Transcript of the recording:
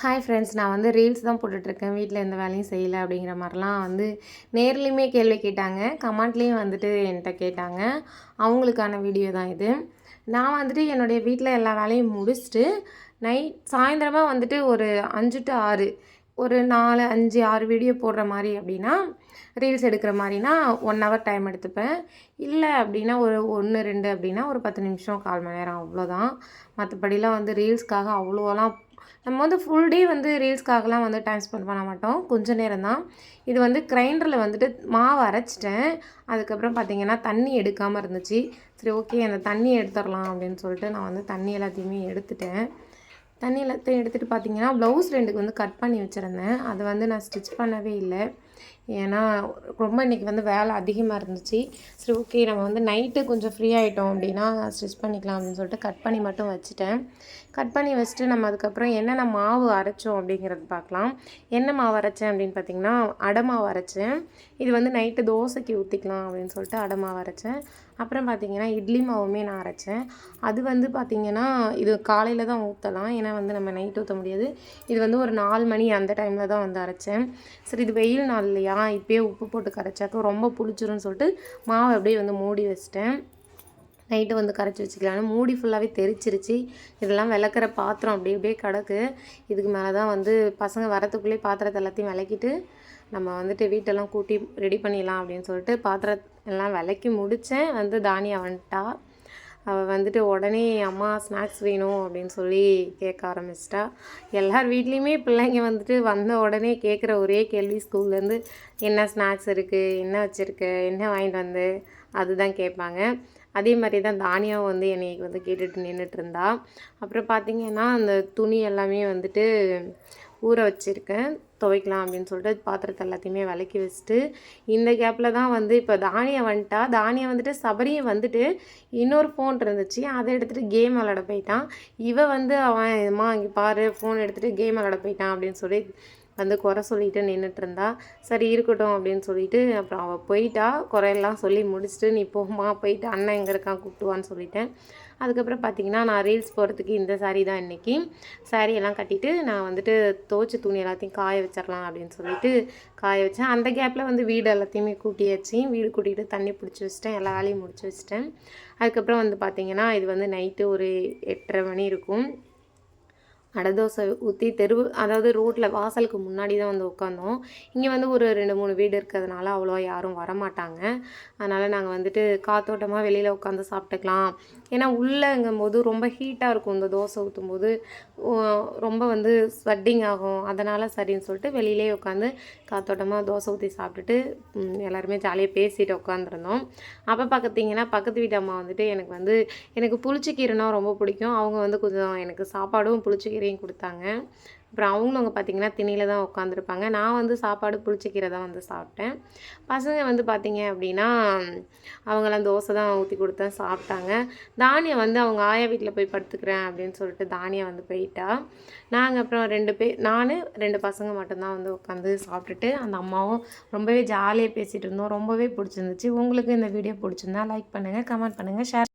Hi friends நான் வந்து reels தான் போட்டுட்ருக்கேன். வீட்டில் எந்த வேலையும் செய்யலை அப்படிங்கிற மாதிரிலாம் வந்து நேர்லேயுமே கேள்வி கேட்டாங்க. கமெண்ட்லேயும் வந்துட்டு என்கிட்ட கேட்டாங்க. அவங்களுக்கான வீடியோ தான் இது. நான் வந்துட்டு என்னுடைய வீட்டில் எல்லா வேலையும் முடிச்சுட்டு நைட் சாயந்தரமாக வந்துட்டு ஒரு அஞ்சு டு ஆறு ஒரு நாலு அஞ்சு ஆறு வீடியோ போடுற மாதிரி அப்படின்னா ரீல்ஸ் எடுக்கிற மாதிரினா ஒன் ஹவர் டைம் எடுத்துப்பேன். இல்லை அப்படின்னா ஒரு ஒன்று ரெண்டு அப்படின்னா ஒரு பத்து நிமிஷம் கால் மணி நேரம் அவ்வளோதான் மற்றபடிலாம் வந்து ரீல்ஸ்க்காக அவ்வளோலாம் நம்ம வந்து ஃபுல் டே வந்து ரீல்ஸ்க்காகலாம் வந்து டைம் ஸ்பெண்ட் பண்ண மாட்டோம். கொஞ்சம் நேரம் தான். இது வந்து கிரைண்டரில் வந்துட்டு மாவு அரைச்சிட்டேன். அதுக்கப்புறம் பார்த்திங்கன்னா தண்ணி எடுக்காமல் இருந்துச்சு. சரி ஓகே அந்த தண்ணி எடுத்துடலாம் அப்படின்னு சொல்லிட்டு நான் வந்து தண்ணி எல்லாத்தையுமே எடுத்துட்டேன். தண்ணி எல்லாத்தையும் எடுத்துகிட்டு பார்த்தீங்கன்னா ப்ளவுஸ் ரெண்டுக்கு வந்து கட் பண்ணி வச்சுருந்தேன். அதை வந்து நான் ஸ்டிச் பண்ணவே இல்லை. ஏன்னா ரொம்ப இன்றைக்கி வந்து வேலை அதிகமாக இருந்துச்சு. சரி ஓகே நம்ம வந்து நைட்டு கொஞ்சம் ஃப்ரீ ஆகிட்டோம் அப்படின்னா ஸ்டிச் பண்ணிக்கலாம் அப்படின்னு சொல்லிட்டு கட் பண்ணி மட்டும் வச்சுட்டேன். கட் பண்ணி வச்சுட்டு நம்ம அதுக்கப்புறம் என்னென்ன மாவு அரைச்சோம் அப்படிங்கிறது பார்க்கலாம். என்ன மாவு அரைச்சேன் அப்படின்னு பார்த்தீங்கன்னா அடை மாவு அரைச்சேன். இது வந்து நைட்டு தோசைக்கு ஊற்றிக்கலாம் அப்படின்னு சொல்லிட்டு அடை மாவு அரைச்சேன். அப்புறம் பார்த்திங்கன்னா இட்லி மாவுமே நான் அரைச்சேன். அது வந்து பார்த்திங்கன்னா இது காலையில் தான் ஊற்றலாம் ஏன்னா வந்து நம்ம நைட் ஊற்ற முடியாது. இது வந்து ஒரு நாலு மணி அந்த டைமில் தான் வந்து அரைச்சேன். சரி இது வெயில் நாள் இல்லையா? இப்போயே உப்பு போட்டு கரைச்சாக்க ரொம்ப புளிச்சிரும்னு சொல்லிட்டு மாவை அப்படியே வந்து மூடி வச்சிட்டேன். நைட்டு வந்து கரைச்சி வச்சுக்கலான்னு மூடி ஃபுல்லாகவே தெரிச்சிருச்சு. இதெல்லாம் விளக்குற பாத்திரம் அப்படியே அப்படியே கிடக்கு. இதுக்கு மேலே தான் வந்து பசங்க வரத்துக்குள்ளேயே பாத்திரத்தை எல்லாத்தையும் விளக்கிட்டு நம்ம வந்துட்டு வீட்டெல்லாம் கூட்டி ரெடி பண்ணிடலாம் அப்படின்னு சொல்லிட்டு பாத்திரம் எல்லாம் விளக்கி முடித்தேன் வந்து தானியா வந்துட்டா அவள் வந்துட்டு உடனே அம்மா ஸ்நாக்ஸ் வேணும் அப்படின்னு சொல்லி கேட்க ஆரம்பிச்சிட்டா. எல்லார் வீட்லேயுமே பிள்ளைங்க வந்துட்டு வந்த உடனே கேட்குற ஒரே கேள்வி ஸ்கூல்லேருந்து என்ன ஸ்நாக்ஸ் இருக்குது என்ன வச்சுருக்கு? என்ன வாங்கிட்டு வந்து? அதுதான் கேட்பாங்க. அதே மாதிரி தான் தானியாவும் வந்து என்னை வந்து கேட்டுட்டு நின்றுட்டு இருந்தா. அப்புறம் பார்த்திங்கன்னா அந்த துணி எல்லாமே வந்துட்டு ஊற வச்சுருக்கேன். துவைக்கலாம் அப்படின்னு சொல்லிட்டு பாத்திரத்தை எல்லாத்தையுமே விளக்கி வச்சுட்டு இந்த கேப்பில் தான் வந்து இப்போ தானியம் வந்துட்டா தானியம் வந்துட்டு சபரியும் வந்துட்டு இன்னொரு ஃபோன் இருந்துச்சு அதை எடுத்துகிட்டு கேம் விளாட போயிட்டான். இவன் வந்து அவன் இதுமா இங்கே பாரு ஃபோன் எடுத்துகிட்டு கேம் விளாட போயிட்டான் அப்படின்னு சொல்லி வந்து குறை சொல்லிட்டு நின்றுட்டுருந்தா சரி இருக்கட்டும் அப்படின்னு சொல்லிட்டு அப்புறம் அவள் போயிட்டா. குறையெல்லாம் சொல்லி முடிச்சுட்டு நீ போகுமா போயிட்டு அண்ணன் எங்கே இருக்கான் கூப்பிட்டுவான்னு சொல்லிட்டேன். அதுக்கப்புறம் பார்த்தீங்கன்னா நான் ரீல்ஸ் போகிறதுக்கு இந்த சாரீ தான் இன்றைக்கி சாரீ எல்லாம் கட்டிட்டு நான் வந்துட்டு துவச்ச துணி எல்லாத்தையும் காய வச்சிடலாம் அப்படின்னு சொல்லிட்டு காய வச்சேன். அந்த கேப்பில் வந்து வீடு எல்லாத்தையுமே கூட்டியாச்சு. வீடு கூட்டிகிட்டு தண்ணி பிடிச்சி வச்சிட்டேன். எல்லா வேலையும் முடிச்சு வச்சிட்டேன். அதுக்கப்புறம் வந்து பார்த்திங்கன்னா இது வந்து நைட்டு ஒரு எட்டரை மணி இருக்கும். அடை தோசை ஊற்றி தெரு அதாவது ரோட்டில் வாசலுக்கு முன்னாடி தான் வந்து உட்காந்தோம் இங்கே வந்து ஒரு ரெண்டு மூணு வீடு இருக்கிறதுனால அவ்வளோவா யாரும் வரமாட்டாங்க. அதனால் நாங்கள் வந்துட்டு காத்தோட்டமாக வெளியில் உட்காந்து சாப்பிட்டுக்கலாம். ஏன்னா உள்ளேங்கும்போது ரொம்ப ஹீட்டாக இருக்கும். இந்த தோசை ஊற்றும் போது ரொம்ப வந்து ஸ்வெட்டிங் ஆகும். அதனால் சரின்னு சொல்லிட்டு வெளியிலே உட்காந்து காத்தோட்டமாக தோசை ஊற்றி சாப்பிட்டுட்டு எல்லாருமே ஜாலியாக பேசிட்டு உட்காந்துருந்தோம் அப்போ பார்த்திங்கன்னா பக்கத்து வீட்டு அம்மா வந்துட்டு எனக்கு வந்து எனக்கு புளிச்சக்கீரைனா ரொம்ப பிடிக்கும். அவங்க வந்து கொஞ்சம் எனக்கு சாப்பாடும் புளிச்சக்கீரை கீரையும் கொடுத்தாங்க. அப்புறம் அவங்களும் அங்கே பார்த்திங்கன்னா திணியில் தான் உட்காந்துருப்பாங்க நான் வந்து சாப்பாடு புளிச்சக்கீரை தான் வந்து சாப்பிட்டேன். பசங்க வந்து பார்த்திங்க அப்படின்னா அவங்களாம் தோசை தான் ஊற்றி கொடுத்தேன் சாப்பிட்டாங்க. தானியம் வந்து அவங்க ஆயா வீட்டில் போய் படுத்துக்கிறேன் அப்படின்னு சொல்லிட்டு தானியம் வந்து போயிட்டா. நாங்கள் அப்புறம் ரெண்டு பேர் நான் ரெண்டு பசங்க மட்டும்தான் வந்து உட்காந்து சாப்பிட்டுட்டு அந்த அம்மாவும் ரொம்பவே ஜாலியாக பேசிகிட்டு இருந்தோம். ரொம்பவே பிடிச்சிருந்துச்சு. உங்களுக்கு இந்த வீடியோ பிடிச்சிருந்தா லைக் பண்ணுங்கள் கமெண்ட் பண்ணுங்கள் ஷேர்